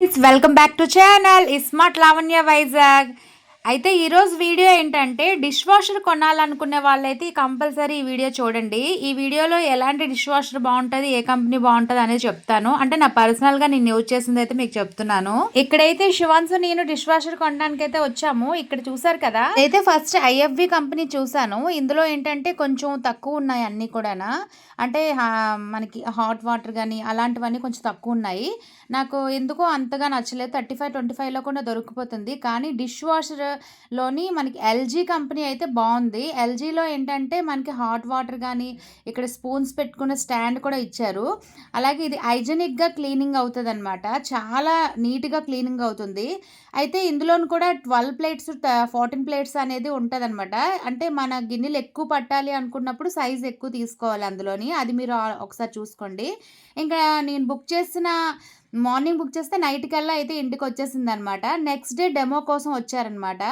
it's welcome back to channel smart Lavanya Vizag అయితే ఈరోజు video ఏంటంటే డిష్ వాషర్ కొనాలనుకునే వాళ్ళైతే కంపల్సరీ ఈ వీడియో చూడండి. ఈ వీడియోలో ఎలాంటి డిష్ వాషర్ బాగుంటుంది ఏ కంపెనీ బాగుంటుంది అనేది చెప్తాను. అంటే నా పర్సనల్గా నేను యూజ్ చేసింది అయితే మీకు చెప్తున్నాను. ఇక్కడైతే శివాన్స్ నేను డిష్ వాషర్ కొనడానికి అయితే వచ్చాము. ఇక్కడ చూసారు కదా? అయితే ఫస్ట్ ఐఎఫ్వి కంపెనీ చూసాను ఇందులో ఏంటంటే కొంచెం తక్కువ ఉన్నాయి అన్ని కూడా అంటే మనకి హాట్ వాటర్ కానీ అలాంటివన్నీ కొంచెం తక్కువ ఉన్నాయి. నాకు ఎందుకో అంతగా నచ్చలేదు. థర్టీ ఫైవ్ ట్వంటీ ఫైవ్లో కూడా దొరికిపోతుంది. కానీ డిష్ వాషర్ లోని మనకి ఎల్జీ కంపెనీ అయితే బాగుంది. ఎల్జీలో ఏంటంటే మనకి హాట్ వాటర్ కానీ ఇక్కడ స్పూన్స్ పెట్టుకునే స్టాండ్ కూడా ఇచ్చారు. అలాగే ఇది హైజెనిక్గా క్లీనింగ్ అవుతుంది అనమాట చాలా నీట్గా క్లీనింగ్ అవుతుంది. అయితే ఇందులోను కూడా ట్వెల్వ్ ప్లేట్స్ ఫోర్టీన్ ప్లేట్స్ అనేది ఉంటుంది అనమాట అంటే మన గిన్నెలు ఎక్కువ పట్టాలి అనుకున్నప్పుడు సైజ్ ఎక్కువ తీసుకోవాలి అందులోని. అది మీరు ఒకసారి చూసుకోండి. ఇంకా నేను బుక్ చేసిన మార్నింగ్ బుక్ చేస్తే నైట్ కల్లా అయితే ఇంటికి వచ్చేసింది అనమాట నెక్స్ట్ డే డెమో కోసం వచ్చారనమాట.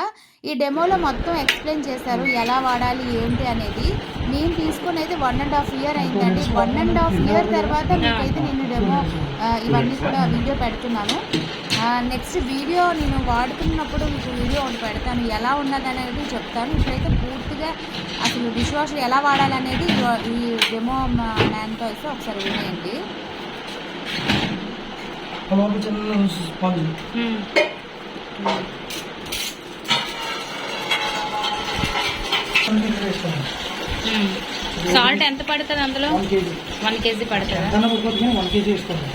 ఈ డెమోలో మొత్తం ఎక్స్ప్లెయిన్ చేశారు ఎలా వాడాలి ఏంటి అనేది. నేను తీసుకుని అయితే వన్ అండ్ హాఫ్ ఇయర్ అయిందండి. వన్ అండ్ హాఫ్ ఇయర్ తర్వాత మీకైతే నేను డెమో ఇవన్నీ కూడా వీడియో పెడుతున్నాను. నెక్స్ట్ వీడియో నేను వాడుతున్నప్పుడు మీకు వీడియో ఒకటి పెడతాను. ఎలా ఉన్నది అనేది చెప్తాను. ఇప్పుడైతే పూర్తిగా అసలు డిష్ వాషర్ ఎలా వాడాలనేది ఈ డెమో మ్యాన్తో అయితే ఒకసారి వినేయండి కబాబ్ చిన్న స్పాంజ్ సాల్ట్ ఎంత పడుతుంది అందులో? వన్ కేజీ పడుతుందా? వన్ కేజీ వేసుకోండి.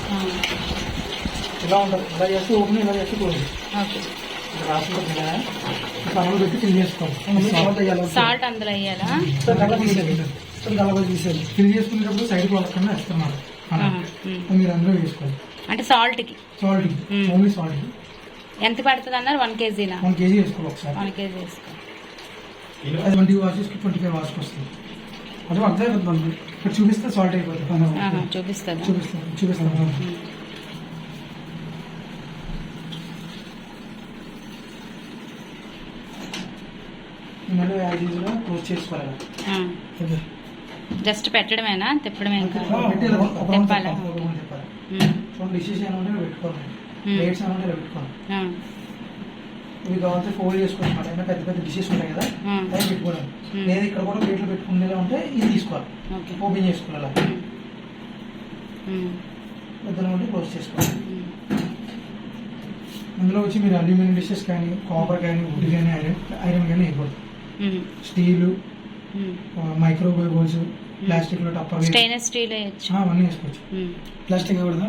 ఇలా ఉంటుంది? ఇలా చేస్తే ఓపెన్ ఇలా చేస్తే ఓకే. పెట్టి ఫిల్ చేసుకోండి సాల్ట్ అందులో వేయాలా? గల్ల తీసేది గల్ల తీసేది ఫిల్ చేసుకునేటప్పుడు సైడ్కి మీరు అందులో వేసుకోండి. అంటే సాల్ట్కి. సాల్ట్. ఓన్లీ సాల్ట్ ఎంత పడుతుంది అన్నారు? వన్ కేజీనా? వన్ కేజీ వేసుకోవాలి ఒకసారి. వన్ కేజీ వేసుకో. ట్వంటీ వాషెస్కి ట్వంటీ ఫైవ్ వాష్కి వస్తుంది అది అర్థం అవుతుంది ఇక్కడ చూపిస్తే సాల్ట్ అయిపోతుంది. ఆహా, చూపిస్తుందా? చూపిస్తాను చూపిస్తాను. మళ్ళీ క్లోజ్ చేసుకోవాలి జస్ట్ పెట్టడమేనా? తిప్పడమే ఇంకా? తిప్పాలా? చూడండి డిషెస్ ఏమంటే పెట్టుకోవాలి. ప్లేట్స్ ఏమంటే పెట్టుకోవాలి ఇవి కావాలంటే ఫోల్డ్ చేసుకోవాలి ఏమైనా పెద్ద పెద్ద డిషెస్ ఉంటాయి కదా. అవి పెట్టుకోవాలి. లేదా ఇక్కడ కూడా ప్లేట్లు పెట్టుకునేలా ఉంటే ఇది తీసుకోవాలి. ఓపెన్ చేసుకోవాలి? అలా పెద్దలో ఉంటే క్లోజ్ చేసుకోవాలి. అందులో వచ్చి మీరు అల్యూమినియం డిషెస్ కానీ కాపర్ కానీ వుడ్ కానీ ఐరన్ ఐరన్ కానీ వేయకూడదు. Steel. Microwave bowls tupper stainless steel వేయచ్చు. అవన్నీ వేసుకోవచ్చు. ప్లాస్టిక్ వేయకూడదు?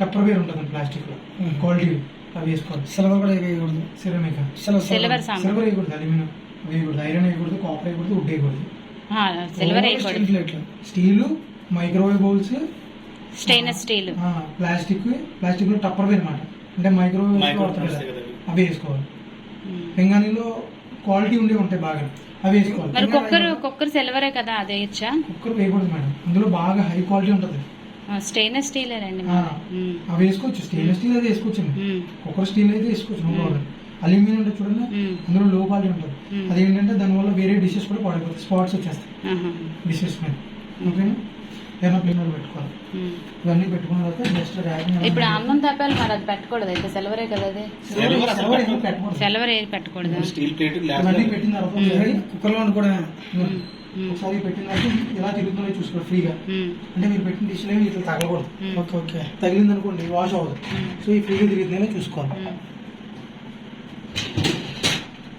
టప్పర్ వేర్ ఉంటుంది ప్లాస్టిక్లో. క్వాలిటీ అవి వేసుకోవాలి. సిల్వర్ కూడా వేయకూడదు. సిరమిక. సిల్వర్ సిల్వర్ వేయకూడదు అల్యూమినియం వేయకూడదు ఐరన్ వేయకూడదు కాపర్ వేయకూడదు వుడ్ వేయకూడదు. ఆ, సిల్వర్ వేయకూడదు. ప్లేట్లు. Steel microwave bowls stainless steel. Plastic ప్లాస్టిక్లో టప్పర్ వేర్ అనమాట అంటే మైక్రోవేవ్ వాడతారు కదా. అవి వేసుకోవాలి. పింగాణిలో క్వాలిటీ ఉండే ఉంటాయి బాగా. అవి వేసుకోవాలి. మరి కుక్కర్ కుక్కర్ సిల్వరే కదా అది వేయచ్చా? కుక్కర్ వేయకూడదు మేడం. అందులో బాగా హై క్వాలిటీ ఉంటుంది. స్టెయిన్లెస్ స్టీల్ రండి ఆ, అవి వేసుకోవచ్చు. స్టెయిన్లెస్ స్టీల్ అయితే వేసుకోవచ్చు కుక్కర్ స్టీల్ అయితే వేసుకోవచ్చు అల్యూమినియం ఉంటుంది చూడండి. అందులో లో క్వాలిటీ ఉంటుంది. అదేంటంటే దానివల్ల వేరే డిషెస్ కూడా పాడైపోతాయి స్పాట్స్ వచ్చేస్తాయి. డిషెస్ మీద. ఓకేనా ఏమైనా ప్లేన్ పెట్టుకోవాలి. ఇవన్నీ పెట్టుకున్న తర్వాత జస్ట్ ర్యాక్ ఇప్పుడు అన్నం తప్పాలి మరి అది పెట్టకూడదు అయితే. సిల్వరే కదా అది. పెట్టకూడదు సిల్వర్ ఏది పెట్టకూడదు? స్టీల్ ప్లేట్ ఇవన్నీ పెట్టిన తర్వాత కుక్కర్లో కూడా ఒకసారి పెట్టిన తర్వాత ఎలా తిరుగుతుందో చూసుకోవాలి ఫ్రీగా. అంటే మీరు పెట్టిన డిష్లో ఏమి ఇట్లా తగలకూడదు. Okay okay. తగిలింది అనుకోండి వాష్ అవ్వదు. సో ఈ ఫ్రీగా తిరుగుతుందనే చూసుకోవాలి.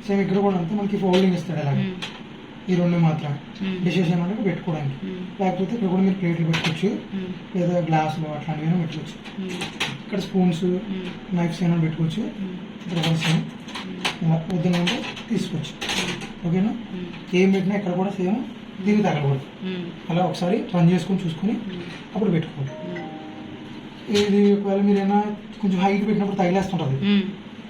సేమ్ ఇక్కడ కూడా అంతే మనకి ఫోల్డింగ్ ఇస్తాడు అలాగే. ఈ రెండు మాత్రం. డిషెస్ ఏమంటే పెట్టుకోవడానికి. లేకపోతే ఇక్కడ కూడా మీరు ప్లేట్లు పెట్టుకోవచ్చు. లేదా గ్లాసులు అట్లాంటివి పెట్టుకోవచ్చు. ఇక్కడ స్పూన్స్ నైఫ్స్ అయినా పెట్టుకోవచ్చు. ఇక్కడ ఇలా వద్దునంటే తీసుకోవచ్చు. ఓకేనా? ఏం పెట్టినా ఇక్కడ కూడా సేమ్ దీనికి తగలకూడదు అలా ఒకసారి రన్ చేసుకొని చూసుకొని అప్పుడు పెట్టుకోండి. ఇది ఒకవేళ మీరు ఏమైనా కొంచెం హైట్ పెట్టినప్పుడు తగిలేస్తుంటుంది.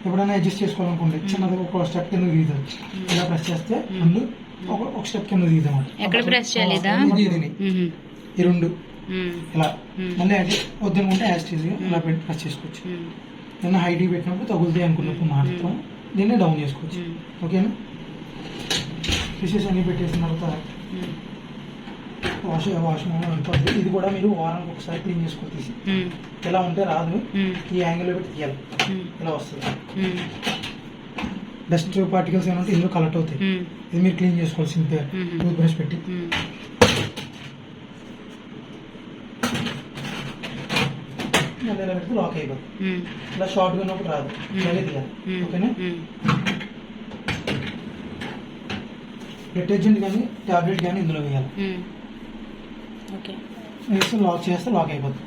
ఎప్పుడైనా అడ్జస్ట్ చేసుకోవాలనుకోండి చిన్నది ఒక స్టెప్ కింద దిగుతుంది ఇలా ప్రెస్ చేస్తే ముందు ఒక ఒక స్టెప్ కింద ఎక్కడ చేయాలి. ఉమ్, ఈ రెండు. ఇలా. మళ్ళీ అంటే వద్దనుకుంటే యాస్టేజ్ ఇలా పెట్టి ప్రెస్ చేసుకోవచ్చు. ఉమ్, ఏమైనా హైట్ పెట్టినప్పుడు తగులుతాయి అనుకున్నప్పుడు మాత్రం దీన్ని డౌన్ చేసుకోవచ్చు. ఓకేనా? ఫిషెస్ అన్ని పెట్టేసిన తర్వాత వాష్ వాష్ ఉంటుంది ఇది కూడా మీరు వారానికి ఒకసారి క్లీన్ తీసి. ఉమ్, ఇలా ఉంటే రాదు. ఉమ్, ఈ యాంగిల్లో పెట్టి తీయాలి. ఇలా వస్తుంది. ఉమ్, డస్ట్ పార్టికల్స్ ఏమంటే ఇందులో కలెక్ట్ అవుతాయి. ఇది మీరు క్లీన్ చేసుకోవాలి సింపుల్ మ్మ్. టూత్ బ్రష్ పెట్టి ఇలా పెడితే లాక్ అయిపోతుంది. ఇలా షార్ట్గా ఉన్నప్పుడు రాదు. ఇలాగే తీయాలి. ఓకేనా డిటర్జెంట్ కానీ టాబ్లెట్ కానీ ఇందులో వేయాలి. ఓకే. వేస్తే లాక్ చేస్తే లాక్ అయిపోతుంది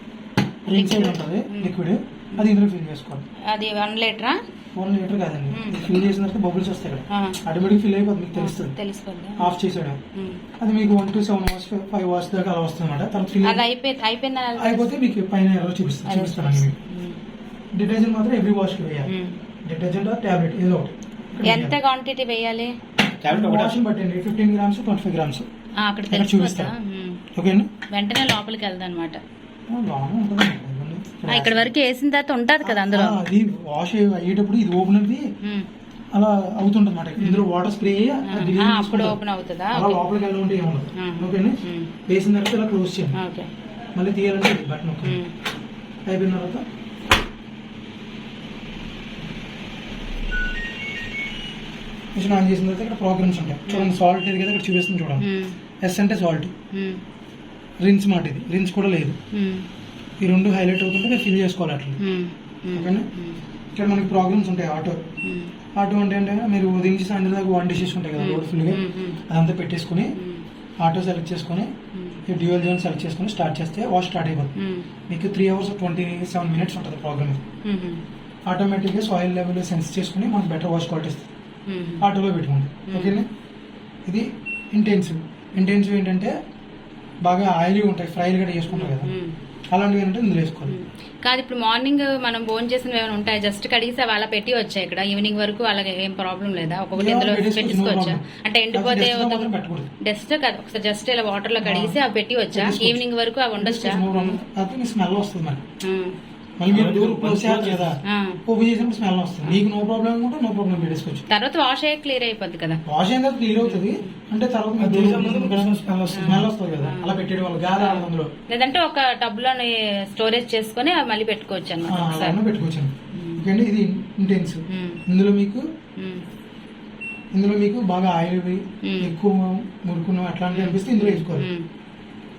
రింగ్ సైడ్ ఉంటుంది లిక్విడ్. అది ఇందులో ఫిల్ చేసుకోవాలి. అది వన్ లీటరా? వన్ లీటర్ కాదండి. ఫిల్ చేసిన తర్వాత బబుల్స్ వస్తాయి ఇక్కడ ఆటోమేటిక్ ఫిల్ అయిపోతుంది మీకు తెలుస్తుంది. తెలిసిపోద్ది ఆఫ్ చేసాడు. అది మీకు one to seven hours five hours దాకా అలా వస్తుంది అనమాట తర్వాత ఫిల్ ఎలా అయిపోతే మీకు పైన ఎర్ర చూపిస్తాను చూపిస్తానండి మీకు. డిటర్జెంట్ మాత్రం ఎవ్రీ వాష్కి వేయాలి. డిటర్జెంట్ టాబ్లెట్ ఏదో ఒకటి. ఎంత క్వాంటిటీ వేయాలి? Fifteen grams twenty five grams. ఆ, అక్కడ చూపిస్తాను. ఓకేనా వెంటనే లోపలికి వెళ్దా అనమాట ఇక్కడ వరకు వేసిన తర్వాత ఉంటది కదా అందులో. ఆ, అది వాష్ అయ్యేటప్పుడు ఇది ఓపెన్ ఉమ్. అలా అవుతుంటుంది అనమాట ఇందులో వాటర్ స్ప్రే అప్పుడు ఓపెన్ అవుతుందా? అలా లోపలికి వెళ్ళి ఉంటే మ్మ్. ఓకేనా. వేసిన తర్వాత ఇలా క్లోజ్ చేయండి. ఓకే. మళ్ళీ తీయాలంటే బటన్. అయిపోయిన తర్వాత మిషన్ ఆన్ చేసిన తర్వాత ఇక్కడ ప్రోగ్రామ్స్ ఉంటాయి చూడండి సాల్ట్ ఇది కదా ఇక్కడ చూపిస్తుంది చూడండి. ఎస్ అంటే సాల్ట్. రిన్స్ మాట ఇది రిన్స్ కూడా లేదు ఉమ్. ఈ రెండు హైలైట్ అవుతుంటే ఫిల్ చేసుకోవాలి అట్లా. ఓకేనా. ఇక్కడ మనకి ప్రోగ్రామ్స్ ఉంటాయి ఆటో. ఆటో అంటే ఏంటంటే మీరు ఉదయం నుంచి సాయంత్రం దాకా వన్ డిషెస్ ఉంటాయి కదా రోడ్ ఫుల్గా. అదంతా పెట్టేసుకుని. ఆటో సెలెక్ట్ చేసుకుని డ్యూయల్ జోన్ సెలెక్ట్ చేసుకుని స్టార్ట్ చేస్తే వాష్ స్టార్ట్ అయిపోతుంది. మీకు three hours twenty seven minutes ఉంటుంది ప్రోగ్రామ్ ఉమ్. ఆటోమేటిక్గా సాయిల్ లెవెల్ సెన్స్ చేసుకుని మనకు బెటర్ వాష్ క్వాలిటీ ఇస్తుంది. ఆటోలో పెట్టుకోండి ఓకేనా? ఇది ఇంటెన్సివ్ ఇంటెన్సివ్ ఏంటంటే బాగా ఆయిలీ ఉంటాయి ఫ్రైలు కూడా చేసుకుంటారు కదా. అలాంటివి ఏంటంటే ఇందులో వేసుకోవాలి. కాదు ఇప్పుడు మార్నింగ్ మనం భోజనం చేసినవి ఏమైనా ఉంటాయి? జస్ట్ కడిగితే అవి అలా పెట్టి వచ్చాయి ఇక్కడ. ఈవినింగ్ వరకు అలాగే ఏం ప్రాబ్లం లేదా? ఒక్కొక్కటి ఇందులో పెట్టించుకోవచ్చా. అంటే ఎండిపోతే. డస్ట్ కాదు. ఒకసారి జస్ట్ ఇలా వాటర్లో కడిగిసి అవి పెట్టి వచ్చా. ఈవినింగ్ వరకు అవి ఉండొచ్చా? స్మెల్ వస్తుంది. మళ్ళీ మీరు డోర్ క్లోజ్ చేయాలి కదా. ఆ. ఓపెన్ చేసినప్పుడు స్మెల్ వస్తుంది. మీకు నో ప్రాబ్లం అనుకుంటే నో ప్రాబ్లం పెట్టేసుకోవచ్చు. తర్వాత వాష్ అయ్యి క్లియర్ అయిపోద్ది కదా. వాష్ అయిన తర్వాత క్లియర్ అవుతుంది. అంటే తర్వాత మీకు స్మెల్ వస్తుంది. స్మెల్ వస్తుంది కదా. అలా పెట్టేయడం వల్ల గాలి ఆడదు అందులో. లేదంటే ఒక టబ్లో స్టోరేజ్ చేసుకొని మళ్ళీ పెట్టుకోవచ్చు అన్నమాట పెట్టుకోవచ్చు ఇది ఇంటెన్స్. ఇందులో మీకు. ఇందులో మీకు బాగా ఆయిల్. ఎక్కువ మురుకును అట్లాంటివి అనిపిస్తే ఇందులో వేసుకోవాలి.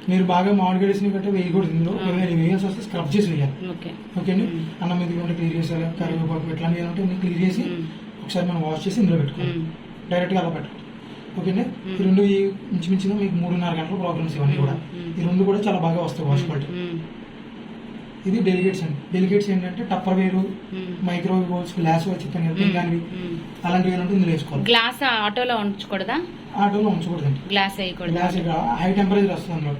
మీరు బాగా మామిడి గడిసిన గట్రా వేయకూడదు ఇందులో. ఏమైనా వేయాల్సి వస్తే స్క్రబ్ చేసి వేయాలి ఓకే ఓకే అండి మ్మ్. అన్నం మీద ఉంటే క్లియర్ చేసేయాలి కరివేపాకు ఏమంటే అన్ని క్లియర్ చేసి. ఒకసారి మనం వాష్ చేసి ఇందులో పెట్టుకోవాలి. డైరెక్ట్గా అలా పెట్టండి ఓకేనా. ఈ రెండు ఈ ఇంచుమించుగా మీకు మూడున్నర గంటల ప్రోగ్రామ్స్ ఇవన్నీ కూడా. ఈ రెండు కూడా చాలా బాగా వస్తాయి వాష్ క్వాలిటీ. ఇది డెలిగేట్స్ అండి డెలిగేట్స్ ఏంటంటే టప్పర్ వేరు. మైక్రోవేవ్ బౌల్స్ గ్లాస్ పిల్లగానివి ఉమ్. అలాంటివి ఏంటంటే ఇందులో వేసుకోవాలి గ్లాస్ ఆటోలో ఉంచకూడదా ఆటోలో ఉంచకూడదండి గ్లాస్ వేయకూడదా గ్లాస్ ఇక్కడ హై టెంపరేచర్ వస్తుంది.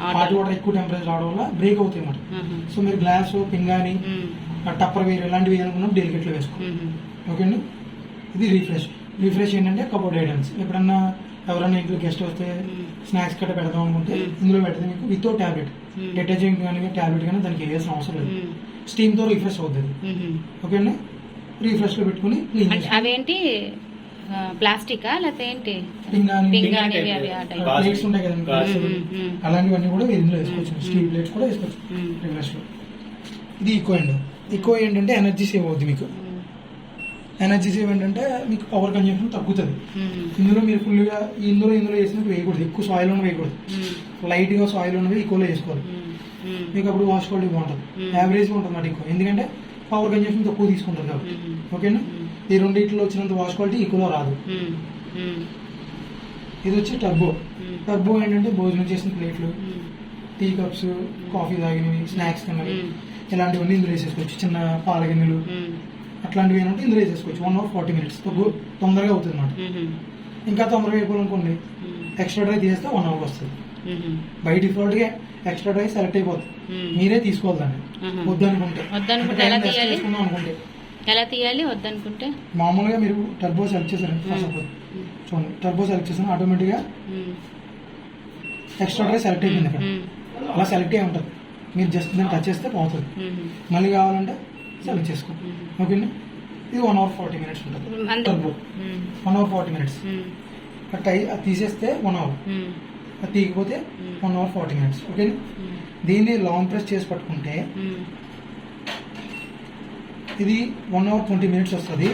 హాట్ ఆటో వాటర్ ఎక్కువ టెంపరేచర్ రావడం వల్ల బ్రేక్ అవుతాయి అన్నమాట. సో మీరు గ్లాస్ పింగాని. టప్పర్ వేరు ఇలాంటివి వేయాలనుకున్నప్పుడు డెలిగేట్లో వేసుకోవాలి ఉమ్. ఓకే అండి ఇది రీఫ్రెష్ రీఫ్రెష్ ఏంటంటే కబోర్డ్ ఐటమ్స్ ఎప్పుడన్నా ఎవరైనా ఇంట్లో గెస్ట్ వస్తే. స్నాక్స్ కట్ట పెడదాం అనుకుంటే. ఇందులో పెడితే మీకు వితౌట్ ట్యాబ్లెట్. డిటర్జెంట్ కానీ ట్యాబ్లెట్ కానీ దానికి వేయాల్సిన అవసరం లేదు. స్టీమ్తో రీఫ్రెష్ అవుతుంది. ఓకే అండి రీఫ్రెష్లో పెట్టుకుని అవేంటి ఆ, ప్లాస్టికా? లేకపోతే ఏంటి? పింగాని పింగాని అవి అవి ఆ టైప్. ప్లేట్స్ ఉంటాయి కదండి. ప్లేట్స్. అలాంటివన్నీ కూడా ఇందులో వేసుకోవచ్చు. స్టీల్ ప్లేట్స్ కూడా వేసుకోవచ్చు. ఇది ఈకో అండి ఈకో ఏంటంటే ఎనర్జీ సేవ్ అవుద్ది మీకు. ఎనర్జీ సేవ్ ఏంటంటే మీకు పవర్ కన్జంప్షన్ తగ్గుతుంది. ఇందులో మీరు ఫుల్గా ఇందులో ఇందులో వేసినట్టు వేయకూడదు. ఎక్కువ సాయిల్ ఉన్న వేయకూడదు. ఉమ్. లైట్గా సాయిల్ ఉన్నవి ఈక్వల్ వేసుకోవాలి. మీకు అప్పుడు వాష్ క్వాలిటీ బాగుంటుంది. యావరేజ్గా ఉంటుంది మాట ఎక్కువ ఎందుకంటే పవర్ కన్జంప్షన్ తక్కువ తీసుకుంటుంది కాబట్టి. ఓకేనా. ఈ రెండిట్లో వచ్చినంత వాష్ క్వాలిటీ ఈక్వల్ రాదు. ఇది వచ్చి టర్బో. టర్బో ఏంటంటే భోజనం చేసిన ప్లేట్లు. టీ కప్స్ కాఫీ తాగినవి స్నాక్స్ తిన్నవి. ఇలాంటివన్నీ ఇందులో వేసేసుకోవచ్చు చిన్న పాల గిన్నెలు. అట్లాంటివి ఏంటంటే ఇందులో వేసేసుకోవచ్చు వన్ అవర్ ఫార్టీ మినిట్స్ తొందరగా అవుతుంది అనమాట. ఇంకా తొందరగా అయిపోవాలనుకోండి. ఎక్స్ట్రా డ్రై తీస్తే వన్ అవర్ వస్తుంది. బై డిఫాల్ట్గా ఎక్స్ట్రా డ్రై సెలెక్ట్ అయిపోతుంది. మీరే తీసుకోవాలి దాన్ని. వద్దనుకుంటే అనుకుంటే ఎలా తీయాలి? వద్దనుకుంటే? మామూలుగా మీరు టర్బో సెలెక్ట్ చేశారు. ఫస్ట్ ఆఫ్ ఆల్ చూడండి. టర్బో సెలెక్ట్ చేసిన ఆటోమేటిక్గా. ఎక్స్ట్రా డ్రై సెలెక్ట్ అయిపోయింది ఇక్కడ. ఉమ్. అలా సెలెక్ట్ అయి ఉంటుంది. మీరు జస్ట్ దాన్ని టచ్ చేస్తే పోతుంది. మళ్ళీ కావాలంటే సెలెక్ట్ చేసుకోండి ఉమ్. ఓకేనా? ఇది వన్ అవర్ ఫార్టీ మినిట్స్ ఉంటుంది. Turbo. One hour forty minutes. టై అది తీసేస్తే వన్ అవర్. అది తీయకపోతే one hour forty minutes okay దీన్ని లాంగ్ ప్రెస్ చేసి పట్టుకుంటే ఇది వన్ అవర్ ట్వంటీ మినిట్స్ వస్తుంది.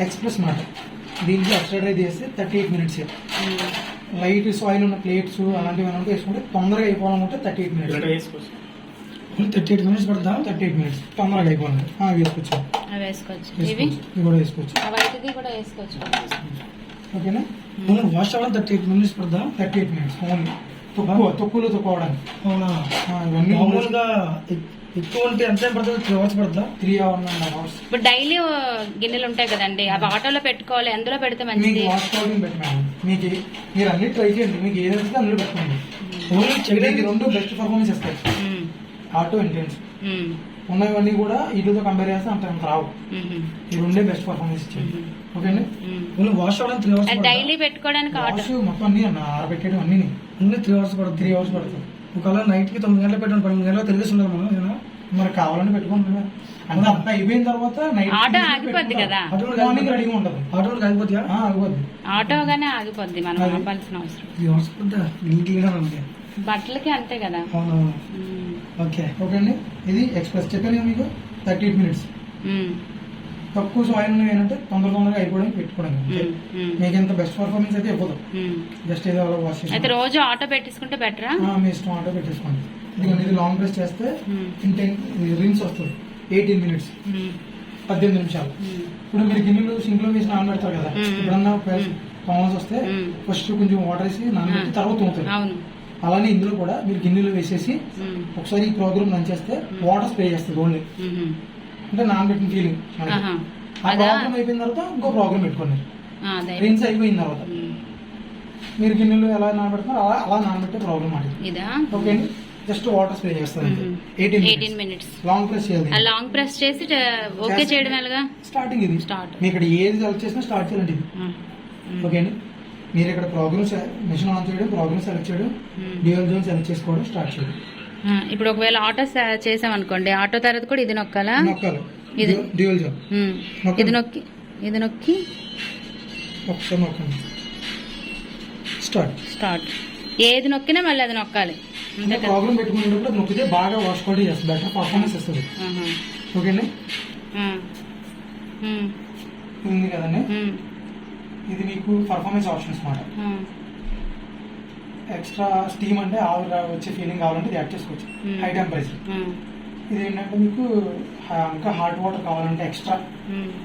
ఎక్స్ప్రెస్ మాట. దీనికి ఎక్స్ట్రా డ్రై చేస్తే thirty eight minutes light soil ఉన్న ప్లేట్స్ అలాంటివి ఏమైనా ఉంటే వేసుకుంటే తొందరగా అయిపోవాలనుకుంటే థర్టీ ఎయిట్ మినిట్స్ వేసుకోవచ్చు. థర్టీ ఎయిట్ మినిట్స్ పడుతుందా? థర్టీ ఎయిట్ మినిట్స్ తొందరగా అయిపోవాలి. ఆ, వేసుకోవచ్చు. ఇవి? కూడా వేసుకోవచ్చు. ఓకేనా? మనం వాష్ అవ్వడం థర్టీ ఎయిట్ మినిట్స్ పడుతుందా? Thirty eight minutes only. తక్కువ తక్కువలో తక్కువడానికి అవునా? ఇవన్నీ మామూలుగా ఎక్కువ ఉంటే ఎంత పడుతుంది త్రీ అవర్స్ పడుతుందా? Three hour hours. ఇప్పుడు డైలీ గిన్నెలు ఉంటాయి కదండి అవి ఆటోలో పెట్టుకోవాలి ఎందులో పెడితే మీకు మంచిది వాష్ పౌడర్ పెట్టి మేడం మీకు మీరు అన్ని ట్రై చేయండి మీకు ఏది వస్తే అందులో పెట్టుకోండి. ఓన్లీ చేయడానికి రెండు బెస్ట్ పర్ఫార్మెన్స్ ఇస్తాయి. ఆటో ఇంటెన్స్ ఉన్నవన్నీ కూడా వీటితో కంపేర్ చేస్తే అంత అంత రావు. ఈ రెండే బెస్ట్ పర్ఫార్మెన్స్ ఇచ్చేది ఉమ్. ఓన్లీ వాష్ అవ్వడం త్రీ అవర్స్ డైలీ పెట్టుకోవడానికి ఆటో వాష్ మొత్తం అన్ని అన్న ఆరబెట్టేయడం అన్ని ఓన్లీ త్రీ అవర్స్ పడుతుంది. త్రీ అవర్స్ పడుతుంది. ఒకవేళ నైట్కి తొమ్మిది గంటలకు పెట్టండి పన్నెండు గంటలకు తెలిసి ఉండాలి మనం ఏదైనా మరి కావాలని పెట్టుకోండి కదా. అంటే అంతా అయిపోయిన తర్వాత నైట్ ఆటో ఆగిపోద్ది కదా. మార్నింగ్ రెడీగా ఉంటుంది ఆటోమేటిక్ అయిపోతాయా ఆ, ఆగిపోద్ది. ఆటోగానే ఆగిపోద్ది మనం. ఆపాల్సిన అవసరం. బట్టలకి అంతే కదా. ఓకే ఓకే అండి. ఇది ఎక్స్ప్రెస్. చెప్పాను మీకు థర్టీ ఎయిట్ మినిట్స్ తక్కువ సాయిల్ ఉన్నవి ఏంటంటే తొందర తొందరగా అయిపోవడానికి. ఉమ్, ఉమ్, మీకు ఎంత బెస్ట్ పర్ఫార్మెన్స్ అయితే ఇవ్వదు. జస్ట్ ఏదో అలా వాష్ అయితే చేసి రోజు ఆటో పెట్టించుకుంటే బెటరా? మీ ఇష్టం ఆటో పెట్టేసుకోండి. ఇదిగోండి ఇది లాంగ్ ప్రెస్ చేస్తే ఉమ్, ఇన్ టెన్ రిన్స్ వస్తుంది ఎయిటీన్ మినిట్స్ పద్దెనిమిది నిమిషాలు. ఇప్పుడు మీరు గిన్నెలు సింక్లో వేసి నానబెడతారు కదా మ్మ్. ఎప్పుడన్నా కామన్స్ వస్తే. ఫస్ట్ కొంచెం వాటర్ వేసి నానబెట్టి తర్వాత తోముతారు. అవును. అలానే ఇందులో కూడా మీరు గిన్నెలు వేసేసి ఒకసారి ఈ ప్రోగ్రామ్ రన్ చేస్తే వాటర్ స్ప్రే చేస్తుంది ఓన్లీ అంటే నానబెట్టిన ఫీలింగ్. ఆ ప్రోగ్రామ్ అయిపోయిన తర్వాత ఇంకో ప్రోగ్రామ్ పెట్టుకోండి. రిన్స్ అయిపోయిన తర్వాత. మీరు గిన్నెలు ఎలా నానబెడుతున్నారు అలా అలా నానబెట్టే ప్రోగ్రామ్ అది. ఓకే అండి? జస్ట్ వాటర్ స్ప్రే చేస్తారు hmm. Eighteen minutes long press చేయాలి. లాంగ్ ప్రెస్ చేసి ఓకే చేయడం ఎలాగా? స్టార్టింగ్ ఇది. స్టార్ట్ ఇక్కడ ఏది సెలెక్ట్ చేసినా స్టార్ట్ చేయాలండి ఇది. ఓకే అండి? మీరు ఇక్కడ ప్రోగ్రామ్ మిషన్ ఆన్ చేయడం ప్రోగ్రామ్ సెలెక్ట్ చేయడం. డ్యూయల్ జోన్ సెలెక్ట్ చేసుకోవడం స్టార్ట్ చేయడం. ఇప్పుడు ఒకవేళ ఆటో చేసామనుకోండి ఆటో తర్వాత కూడా ఇది నొక్కాలా? ఇది. ఇది నొక్కి ఇది నొక్కి స్టార్ట్. స్టార్ట్. ఏది నొక్కినా మళ్ళీ అది నొక్కాలి. ప్రోగ్రామ్ పెట్టుకునేటప్పుడు నొక్కితే బాగా వాష్ క్వాలిటీ చేస్తుంది బెటర్ పర్ఫార్మెన్స్ ఇస్తుంది. ఆహా. ఓకే అండి ఆ. ఉమ్, ఇది ఉంది కదండి? ఇది మీకు పర్ఫార్మెన్స్ ఆప్షన్స్ మాట. ఎక్స్ట్రా స్టీమ్ అంటే ఆవిరి వచ్చే ఫీలింగ్ కావాలంటే యాడ్ చేసుకోవచ్చు. హై టెంపరేచర్ ఇది ఏంటంటే మీకు ఇంకా హాట్ వాటర్ కావాలంటే ఎక్స్ట్రా.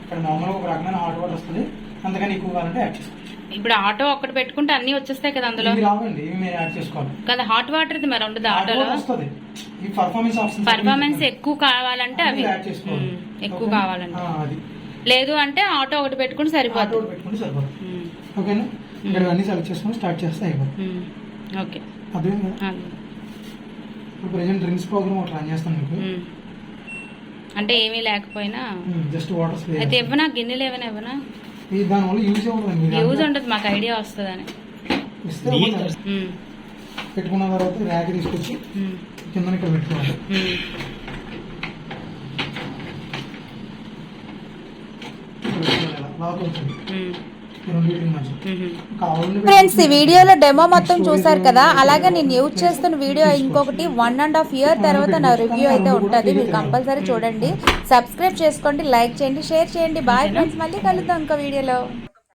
ఇక్కడ మామూలుగా ఒక రకమైన హాట్ వాటర్ వస్తుంది. అంతకని ఎక్కువ కావాలంటే యాడ్ చేసుకోవచ్చు. ఇప్పుడు ఆటో ఒక్కటి పెట్టుకుంటే అన్ని వచ్చేస్తాయి కదా అందులో? రావండి మీరు యాడ్ చేసుకోవాలి. కదా హాట్ వాటర్ ఇది మరి ఉండదు ఆటోలో? వస్తుంది. ఈ పర్ఫార్మెన్స్ ఆప్షన్ పర్ఫార్మెన్స్ ఎక్కువ కావాలంటే అవి. యాడ్ చేసుకోవాలి. ఎక్కువ? కావాలంటే. అది. లేదు అంటే ఆటో ఒకటి పెట్టుకుంటే హాట్ సరిపోతుంది వాటర్ పెట్టుకుంటే సరిపోతుంది ఓకేనా ఇక్కడ అన్ని సెలెక్ట్ చేసుకొని స్టార్ట్ చేస్తే అయిపోతుంది ఓకే. ఇప్పుడు ప్రజెంట్ డ్రింక్స్ ప్రోగ్రామ్ ఒకటి రన్ చేస్తాను మీకు. అంటే ఏమీ లేకపోయినా. జస్ట్ వాటర్ స్ప్రే అయితే ఇవ్వనా? గిన్నెలు ఏమైనా ఇవ్వనా? ఇది దానివల్ల యూజ్ అవ్వదు మీరు యూజ్ ఉండదు మాకు ఐడియా వస్తుందని. పెట్టుకున్న తర్వాత ర్యాక్ తీసుకొచ్చి కింద ఇక్కడ పెట్టుకోవాలి. లాక్ అవుతుంది ఫ్రెండ్స్ ఈ వీడియోలో డెమో మొత్తం చూసారు కదా అలాగే నేను యూజ్ చేస్తున్న వీడియో ఇంకొకటి వన్ అండ్ హాఫ్ ఇయర్ తర్వాత నా రివ్యూ అయితే ఉంటుంది. మీరు కంపల్సరీ చూడండి. సబ్స్క్రైబ్ చేసుకోండి లైక్ చేయండి షేర్ చేయండి. బాయ్ ఫ్రెండ్స్ మళ్ళీ కలుద్దాం ఇంకో వీడియోలో.